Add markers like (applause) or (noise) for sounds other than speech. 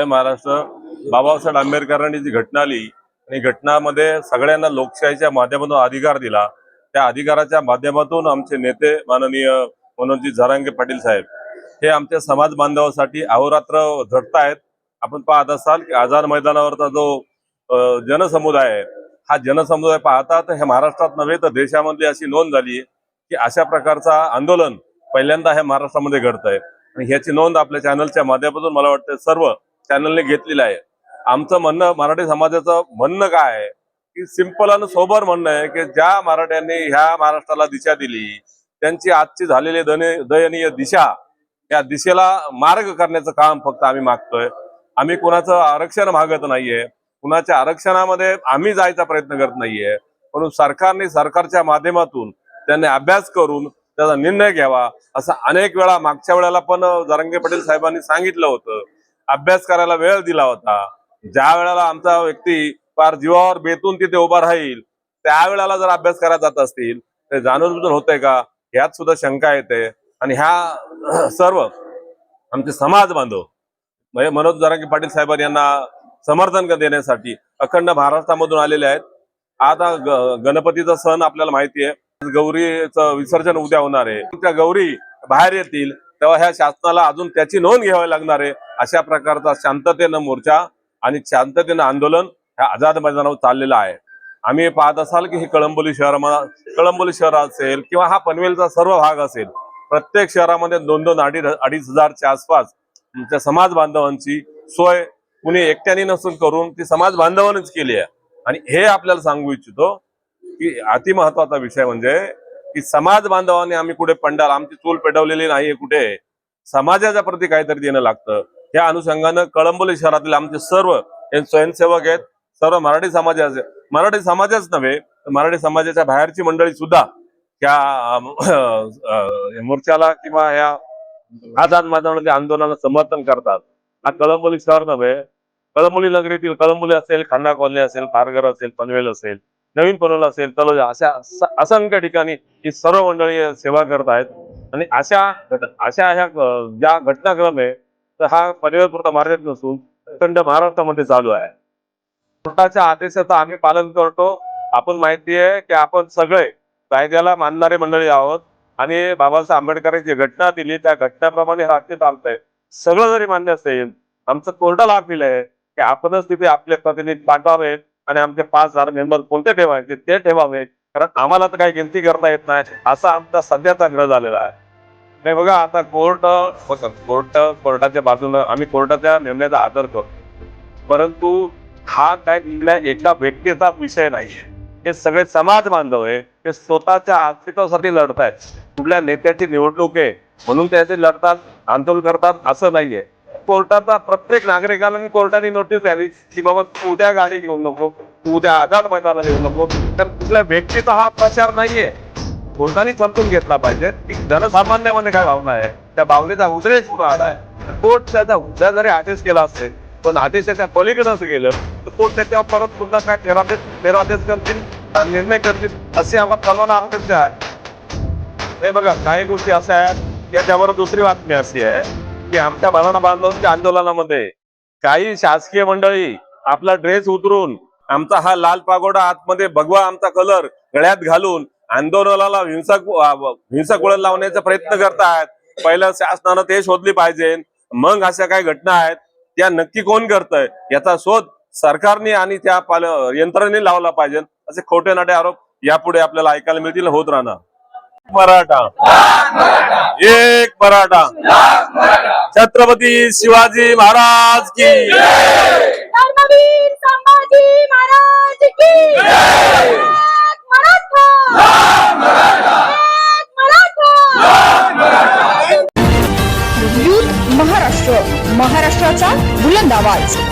जय महाराष्ट्र. बाबासाहेब आंबेडकरांनी जी घटना आली आणि घटनामध्ये सगळ्यांना लोकशाहीच्या माध्यमातून अधिकार दिला. त्या अधिकाराच्या माध्यमातून आमचे नेते माननीय मनोजी झरांगे पाटील साहेब हे आमच्या समाज बांधवासाठी अहोरात्र झटतायत आपण पाहत असाल की आझाद मैदानावरचा जो जनसमुदाय आहे हा जनसमुदाय पाहता तर हे महाराष्ट्रात नव्हे तर देशामधली अशी नोंद झाली की अशा प्रकारचा आंदोलन पहिल्यांदा हे महाराष्ट्रामध्ये घडत आहे आणि ह्याची नोंद आपल्या चॅनलच्या माध्यमातून मला वाटतं सर्व चॅनलने घेतलेलं आहे. आमचं म्हणणं मराठी समाजाचं म्हणणं काय आहे? की सिंपल आणि सोबर म्हणणं आहे की ज्या मराठ्यांनी ह्या महाराष्ट्राला दिशा दिली त्यांची आजची झालेली दने- दयनीय दिशा या दिशेला मार्ग करण्याचं काम फक्त आम्ही मागतोय. आम्ही कुणाचं आरक्षण मागत नाहीये. कुणाच्या आरक्षणामध्ये आम्ही जायचा प्रयत्न करत नाहीये. म्हणून सरकारने सरकारच्या माध्यमातून त्यांनी अभ्यास करून त्याचा निर्णय घ्यावा असं अनेक वेळा मागच्या वेळेला पण जरंगे पाटील साहेबांनी सांगितलं होतं. अभ्यास करायला वेळ दिला होता. ज्या वेळेला आमचा व्यक्ती फार जीवावर बेतून तिथे उभा राहील त्यावेळेला जर अभ्यास करायला जात असतील तर जाणून बुजून होतंय का? ह्यात सुद्धा शंका येते. आणि ह्या (clears throat) सर्व आमचे समाज बांधव म्हणजे मनोज जरांगे पाटील साहेब यांना समर्थन देण्यासाठी अखंड महाराष्ट्रामधून आलेले आहेत. आता ग- गणपतीचा सण आपल्याला माहिती आहे. गौरीचं विसर्जन उद्या होणार आहे. त्या गौरी बाहेर येतील तेव्हा ह्या शासनाला अजून त्याची नोंद घ्यावी लागणार आहे. अशा प्रकारचा शांततेनं मोर्चा आणि शांततेनं आंदोलन ह्या आझाद मैदानावर चाललेलं आहे. आम्ही पाहत असाल की हे कळंबोली शहरामध्ये कळंबोली शहर असेल किंवा हा पनवेलचा सर्व भाग असेल प्रत्येक शहरामध्ये दोन दोन अडीच अडीच हजारच्या आसपास आमच्या समाज बांधवांची सोय कुणी एकट्याने नसून करून ती समाज बांधवांनीच केली आहे. आणि हे आपल्याला सांगू इच्छितो की अति महत्त्वाचा विषय म्हणजे की समाज बांधवांनी आम्ही कुठे पंडाल आमची चूल पेटवलेली नाहीये कुठे समाजाच्या प्रती काहीतरी देणं लागतं. या अनुषंगानं कळंबोली शहरातील आमचे सर्व स्वयंसेवक आहेत सर्व मराठी समाजाचे मराठी समाजच नव्हे तर मराठी समाजाच्या बाहेरची मंडळी सुद्धा त्या मोर्चाला किंवा या आझाद मैदानाच्या आंदोलनाला समर्थन करतात. हा कळंबोली शहर नव्हे कळंबोली नगरीतील कळंबोली असेल खांडा कॉलनी असेल पारघर असेल पनवेल असेल नवीन पनवेल असेल तलोजा अशा असंख्य ठिकाणी ही सर्व मंडळी सेवा करत आहेत. आणि अशा अशा ह्या ज्या घटनाक्रम आहे तर हा पनवेल पुरता मार्ग नसून अखंड महाराष्ट्रामध्ये चालू आहे. कोर्टाच्या आदेशाचं आम्ही पालन करतो. आपण माहिती आहे की आपण सगळे कायद्याला मानणारे मंडळी आहोत. आणि बाबासाहेब आंबेडकरांची घटना दिली त्या घटनाप्रमाणे राज्य चालतंय. सगळं जरी मान्य असेल आमचं कोर्टाला अपील आहे की आपणच तिथे आपले प्रतिनिधी पाठवावे आणि आमचे पाच हजार मेंबर कोणते ठेवायचे ते ठेवावे कारण आम्हाला तर काही गिनती करता येत नाही. असा आमचा सध्याचा ग्रह झालेला आहे. नाही बघा आता कोर्ट हो बघा कोर्ट कोर्टाच्या बाजूनं आम्ही कोर्टाच्या निर्णयाचा आदर करतो. परंतु हा काय निर्णय एका व्यक्तीचा विषय नाही. हे सगळे समाज बांधव आहे. ते स्वतःच्या अस्तित्वासाठी लढतायत. कुठल्या नेत्याची निवडणूक आहे म्हणून त्याचे लढतात आंदोलन करतात असं नाहीये. कोर्टाचा प्रत्येक नागरिकाला कोर्टाने नोटीस द्यावी की बाबा तू उद्या गाडी घेऊ नको तू उद्या आझाद मैदानाला येऊ नको. तर कुठल्या व्यक्तीचा हा प्रचार नाहीये. कोर्टाने समजून घेतला पाहिजे. की जनसामान्यामध्ये काय भावना आहे? त्या भावनेचा उद्रेक कुठं कोर्ट त्याचा उद्या जरी आदेश केला असेल पण आदेशाच्या पलीकडे असं गेलं तर कोर्ट त्याच्यावर परत पुन्हा काय फेरादेश फेरादेश करतील निर्णय करतील असे आम्हाला कल्पना अपेक्षा आहे. हे बघा काही गोष्टी अशा आहेत याच्यावर दुसरी बातमी अशी आहे की आमच्या मराठा बांधवांच्या आंदोलनामध्ये काही शासकीय मंडळी आपला ड्रेस उतरून आमचा हा लाल पागोडा आतमध्ये भगवा आमचा कलर गळ्यात घालून आंदोलनाला हिंसक हिंसक वळण लावण्याचा प्रयत्न करतायत. पहिलं शासनानं ते शोधली पाहिजे. मग अशा काही घटना आहेत त्या नक्की कोण करतंय? याचा शोध सरकारने आणि त्या पाल यंत्रणेने लावला पाहिजे. असे खोटे नाटे आरोप यापुढे आपल्याला ऐकायला मिळतील. होत राहणार. मराठा. एक मराठा. छत्रपती शिवाजी महाराज की. धर्मवीर संभाजी महाराज की. आवाज